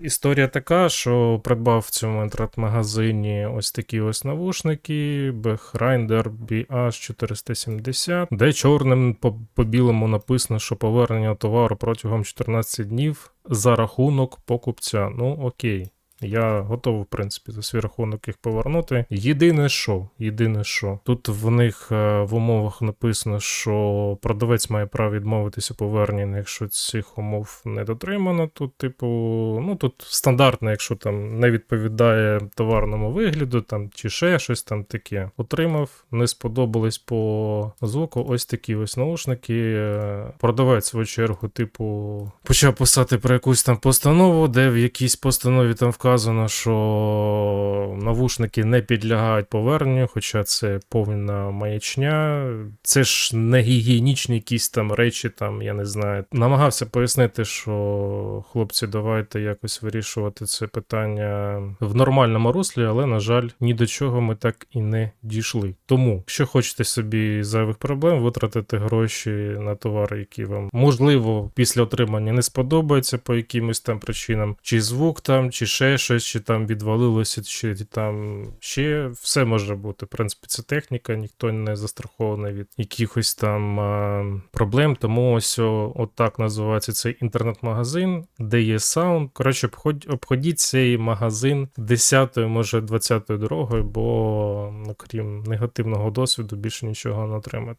Історія така, що придбав в цьому інтернет-магазині ось такі ось навушники Behrinder BH470, де чорним по, по білому написано, що повернення товару протягом 14 днів за рахунок покупця. Ну окей. Я готовий, в принципі, за свій рахунок їх повернути. Єдине що, єдине що, тут в них е, в умовах написано, що продавець має право відмовитися повернення, якщо цих умов не дотримано. Тут, типу, ну тут стандартно, якщо там не відповідає товарному вигляду, там чи ще щось там таке. Отримав, не сподобались по звуку. Ось такі ось наушники. Продавець, в чергу, типу, почав писати про якусь там постанову, де в якійсь постанові там вказано, що навушники не підлягають поверненню, хоча це повна маячня. Це ж не гігієнічні якісь там речі, там, я не знаю. Намагався пояснити, що хлопці, давайте якось вирішувати це питання в нормальному руслі, але, на жаль, ні до чого ми так і не дійшли. Тому, якщо хочете собі зайвих проблем, витратити гроші на товари, які вам можливо після отримання не сподобаються по якимось там причинам, чи звук там, чи ще щось, чи там відвалилося, чи там ще все може бути. В принципі, це техніка, ніхто не застрахований від якихось там а, проблем. Тому ось о, от називається цей інтернет-магазин, де є саунд. Коротше, обходь, обходіть цей магазин 10-ю, може 20-ю дорогою, бо ну, крім негативного досвіду, більше нічого не отримати.